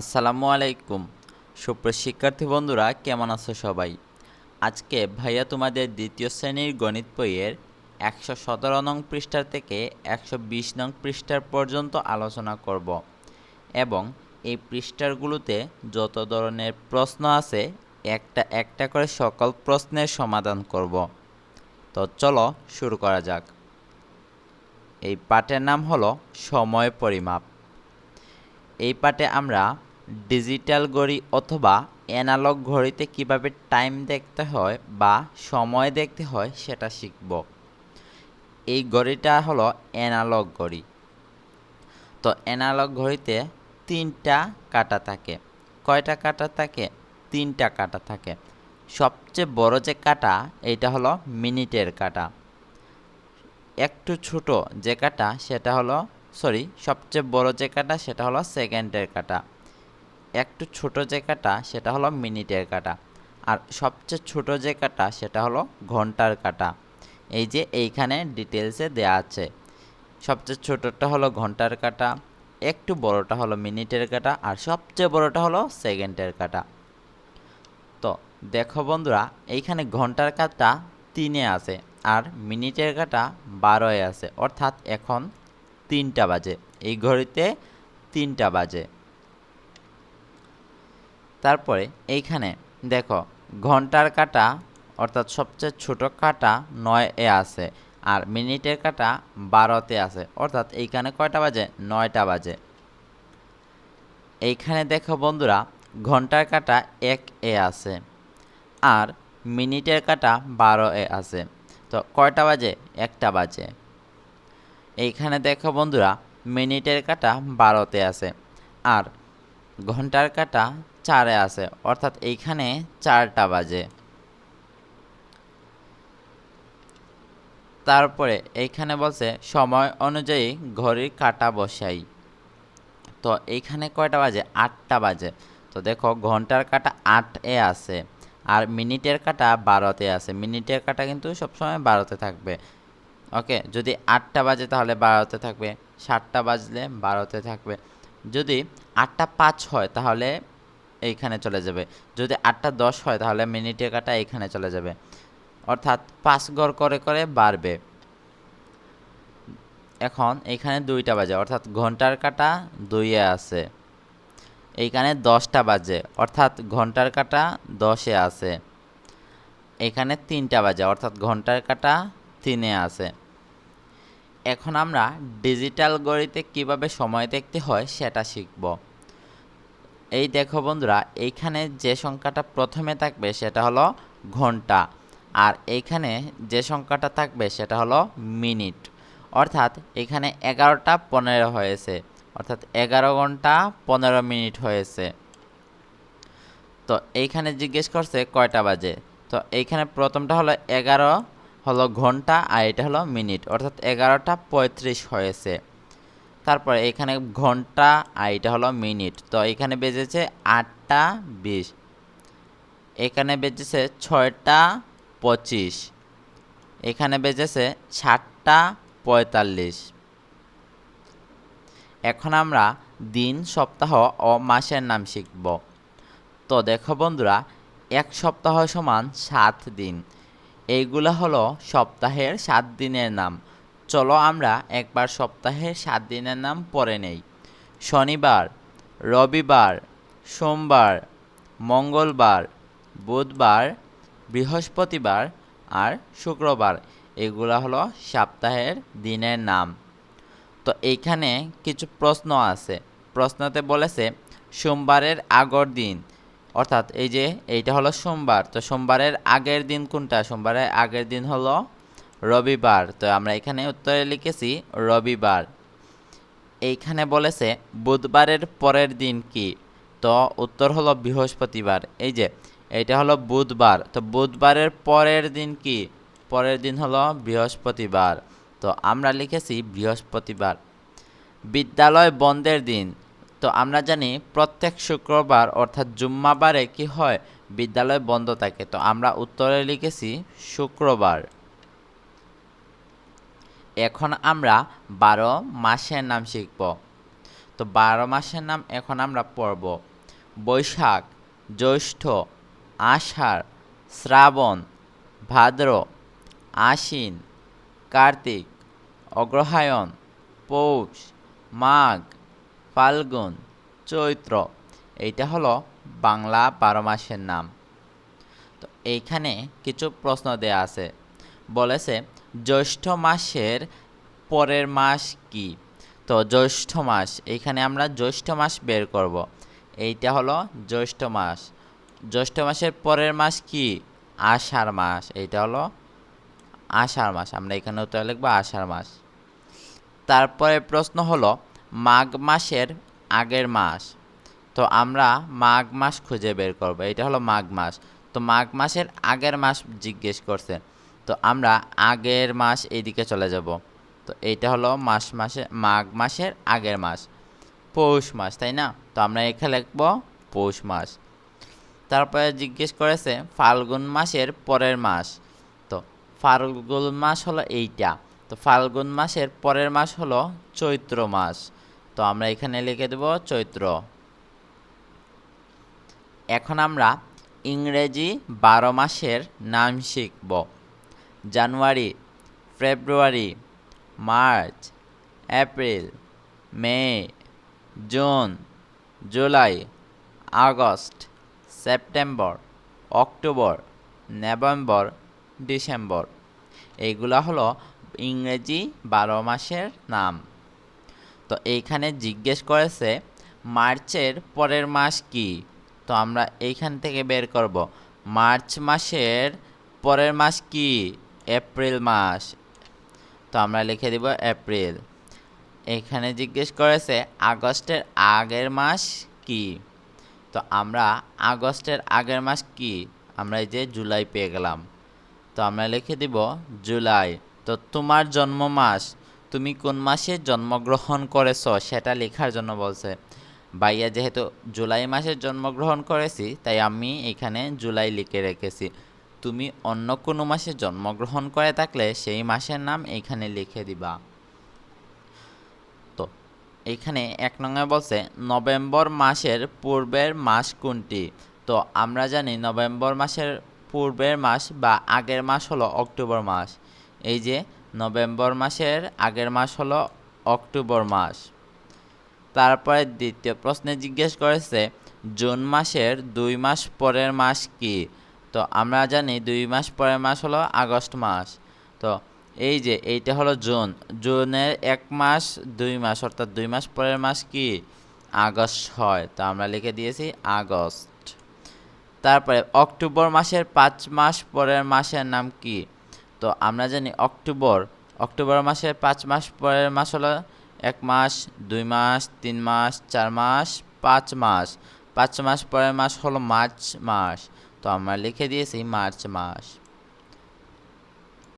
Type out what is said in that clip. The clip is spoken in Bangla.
আসসালামু আলাইকুম। সুপ্রিয় শিক্ষার্থী বন্ধুরা, কেমন আছো সবাই? আজকে ভাইয়া তোমাদের দ্বিতীয় শ্রেণির গণিত বইয়ের একশো সতেরো নং পৃষ্ঠার থেকে একশো বিশ নং পৃষ্ঠার পর্যন্ত আলোচনা করব এবং এই পৃষ্ঠারগুলোতে যত ধরনের প্রশ্ন আছে, একটা একটা করে সকল প্রশ্নের সমাধান করব। তো চলো শুরু করা যাক। এই পাঠের নাম হলো সময় পরিমাপ। এই পাঠে আমরা ডিজিটাল ঘড়ি অথবা অ্যানালগ ঘড়িতে কীভাবে টাইম দেখতে হয় বা সময় দেখতে হয় সেটা শিখব। এই ঘড়িটা হলো অ্যানালগ ঘড়ি। তো অ্যানালগ ঘড়িতে তিনটা কাটা থাকে। কয়টা কাটা থাকে? তিনটা কাটা থাকে। সবচেয়ে বড় যে কাটা, এইটা হলো মিনিটের কাটা। একটু ছোট যে কাটা, সেটা হলো, সরি, সবচেয়ে বড় যে কাটা, সেটা হলো সেকেন্ডের কাটা। একটু ছোট যে কাটা, সেটা হলো মিনিটের কাটা। আর সবচেয়ে ছোট যে কাটা, সেটা হলো ঘণ্টার কাটা। এই যে এইখানে ডিটেলসে দেয়া আছে। সবচেয়ে ছোটটা হলো ঘণ্টার কাটা, একটু বড়টা হলো মিনিটের কাটা, আর সবচেয়ে বড়টা হলো সেকেন্ডের কাটা। তো দেখো বন্ধুরা, এইখানে ঘণ্টার কাটা তিনে আছে, আর মিনিটের কাটা বারোয় আছে। অর্থাৎ এখন তিনটা বাজে। এই ঘড়িতে তিনটা বাজে। তারপরে এইখানে দেখো, ঘণ্টার কাটা অর্থাৎ সবচেয়ে ছোট কাটা নয় এ আছে আর মিনিটের কাটা বারোতে আছে। অর্থাৎ এইখানে কয়টা বাজে? নয়টা বাজে। এইখানে দেখো বন্ধুরা, ঘণ্টার কাটা এক এ আছে আর মিনিটের কাটা বারো এ আছে। তো কয়টা বাজে? একটা বাজে। এইখানে দেখো বন্ধুরা, মিনিটের কাটা বারোতে আছে আর ঘণ্টার কাটা চারে আছে, অর্থাৎ এইখানে চারটা বাজে। তারপরে এইখানে বলছে, সময় অনুযায়ী ঘড়ির কাটা বসাই। তো এইখানে কয়টা বাজে? আটটা বাজে। তো দেখো, ঘণ্টার কাটা আট এ আছে আর মিনিটের কাটা বারোতে আছে। মিনিটের কাটা কিন্তু সবসময় বারোতে থাকবে। ওকে, যদি আটটা বাজে তাহলে বারোতে থাকবে। সাতটা বাজলে বারোতে থাকবে। যদি আটটা পাঁচ হয় তাহলে এইখানে চলে যাবে। যদি আটটা দশ হয়, তাহলে মিনিটের কাটা এইখানে চলে যাবে। অর্থাৎ পাঁচ গড় করে করে বাড়বে। এখন এইখানে দুইটা বাজে, অর্থাৎ ঘণ্টার কাটা দুইয়ে আছে। এইখানে দশটা বাজে, অর্থাৎ ঘণ্টার কাটা দশে আছে। এখানে তিনটা বাজে, অর্থাৎ ঘণ্টার কাটা তিনে আছে। এখন আমরা ডিজিটাল গড়িতে কীভাবে সময় দেখতে হয়, সেটা শিখব। এই দেখো বন্ধুরা, এইখানে যে সংখ্যাটা প্রথমে থাকবে সেটা হলো ঘণ্টা, আর এইখানে যে সংখ্যাটা থাকবে সেটা হলো মিনিট। অর্থাৎ এখানে এগারোটা পনেরো হয়েছে, অর্থাৎ এগারো ঘণ্টা পনেরো মিনিট হয়েছে। তো এইখানে জিজ্ঞেস করছে কয়টা বাজে? তো এইখানে প্রথমটা হলো এগারো হলো ঘণ্টা, আর এটা হলো মিনিট, অর্থাৎ এগারোটা পঁয়ত্রিশ হয়েছে। তারপরে এখানে ঘণ্টা, আর এটা হলো মিনিট। তো এখানে বেজেছে আটটা বিশ। এখানে বেজেছে ছয়টা পঁচিশ। এখানে বেজেছে সাতটা পঁয়তাল্লিশ। এখন আমরা দিন, সপ্তাহ ও মাসের নাম শিখব। তো দেখো বন্ধুরা, এক সপ্তাহ সমান সাত দিন। এইগুলো হলো সপ্তাহের সাত দিনের নাম। চলো আমরা একবার সপ্তাহের সাত দিনের নাম পড়ে নেই। শনিবার, রবিবার, সোমবার, মঙ্গলবার, বুধবার, বৃহস্পতিবার আর শুক্রবার। এগুলো হলো সপ্তাহের দিনের নাম। তো এইখানে কিছু প্রশ্ন আছে। প্রশ্নতে বলেছে, সোমবারের আগর দিন। অর্থাৎ এই যে এইটা হলো সোমবার, তো সোমবারের আগের দিন কোনটা? সোমবারের আগের দিন হলো রবিবার। তো আমরা এখানে উত্তরে লিখেছি রবিবার। এইখানে বলেছে, বুধবারের পরের দিন কি? তো উত্তর হলো বৃহস্পতিবার। এই যে, এইটা হলো বুধবার। তো বুধবারের পরের দিন কি? পরের দিন হলো বৃহস্পতিবার। তো আমরা লিখেছি বৃহস্পতিবার। বিদ্যালয় বন্ধের দিন। তো আমরা জানি প্রত্যেক শুক্রবার, অর্থাৎ জুম্মাবারে কি হয়? বিদ্যালয় বন্ধ থাকে। তো আমরা উত্তরে লিখেছি শুক্রবার। এখন আমরা বারো মাসের নাম শিখব। তো বারো মাসের নাম এখন আমরা পড়ব। বৈশাখ, জ্যৈষ্ঠ, আষাঢ়, শ্রাবণ, ভাদ্র, আশ্বিন, কার্তিক, অগ্রহায়ণ, পৌষ, মাঘ, ফাল্গুন, চৈত্র। এইটা হলো বাংলা বারো মাসের নাম। তো এইখানে কিছু প্রশ্ন দেয়া আছে। বলেছে জ্যৈষ্ঠ মাসের পরের মাস কি? তো জ্যৈষ্ঠ মাস এইখানে আমরা জ্যৈষ্ঠ মাস বের করব। এইটা হলো জ্যৈষ্ঠ মাস। জ্যৈষ্ঠ মাসের পরের মাস কি? আষাঢ় মাস। এইটা হলো আষাঢ় মাস। আমরা এখানে উত্তর লিখব আষাঢ় মাস। তারপরে প্রশ্ন হলো, মাঘ মাসের আগের মাস। তো আমরা মাঘ মাস খুঁজে বের করব। এটা হলো মাঘ মাস। তো মাঘ মাসের আগের মাস জিজ্ঞেস করছে। তো আমরা আগের মাস এইদিকে চলে যাব। তো এইটা হলো মাস মাসে, মাঘ মাসের আগের মাস। পৌষ মাস, তাই না? তো আমরা এখানে লিখব পৌষ মাস। তারপরে জিজ্ঞেস করেছে, ফাল্গুন মাসের পরের মাস। তো ফাল্গুন মাস হলো এইটা। তো ফাল্গুন মাসের পরের মাস হলো চৈত্র মাস। তো আমরা এখানে লিখে দেব চৈত্র। এখন আমরা ইংরেজি বারো মাসের নাম শিখব। January, February, March, April, May, June, July, August, September, October, November, December. এইগুলো হলো ইংরেজি বারো মাসের নাম। তো এইখানে জিজ্ঞেস করেছে, মার্চের পরের মাস কি? তো আমরা এইখান থেকে বের করব। মার্চ মাসের পরের মাস কি? এপ্রিল মাস। তো আমরা লিখে দিব এপ্রিল। এখানে জিজ্ঞেস করেছে, আগস্টের আগের মাস কি? তো আমরা, আগস্টের আগের মাস কি? আমরা এই যে জুলাই পেয়ে গেলাম। তো আমরা লিখে দিব, জুলাই, তো তোমার জন্ম মাস, তুমি কোন মাসে জন্মগ্রহণ করেছ? সেটা লেখার জন্য বলছে, ভাইয়া, যেহেতু জুলাই মাসে জন্মগ্রহণ করেছি, তাই আমি এখানে জুলাই লিখে রেখেছি। তুমি অন্য কোনো মাসে জন্মগ্রহণ করে থাকলে সেই মাসের নাম এখানে লিখে দিবা। তো, এখানে এক নঙ্গে বলছে, নভেম্বর মাসের পূর্বের মাস কোনটি? তো, আমরা জানি নভেম্বর মাসের পূর্বের মাস বা আগের মাস হলো অক্টোবর মাস। এই যে, নভেম্বর মাসের আগের মাস হলো অক্টোবর মাস। তারপরে দ্বিতীয় প্রশ্নে জিজ্ঞেস করেছে, জুন মাসের দুই মাস পরের মাস কি? তো আমরা জানি দুই মাস পরের মাস হলো আগস্ট মাস। তো এই যে এইটা হলো জুন। জুনের এক মাস, দুই মাস, অর্থাৎ দুই মাস পরের মাস কি? আগস্ট হয়। তো আমরা লিখে দিয়েছি আগস্ট। তারপরে অক্টোবর মাসের পাঁচ মাস পরের মাসের নাম কি? তো আমরা জানি অক্টোবর। অক্টোবর মাসের পাঁচ মাস পরের মাস হলো এক মাস, দুই মাস, তিন মাস, চার মাস, পাঁচ মাস। পাঁচ মাস পরের মাস হলো মার্চ মাস। তো আমরা লিখে দিয়েছি মার্চ মাস।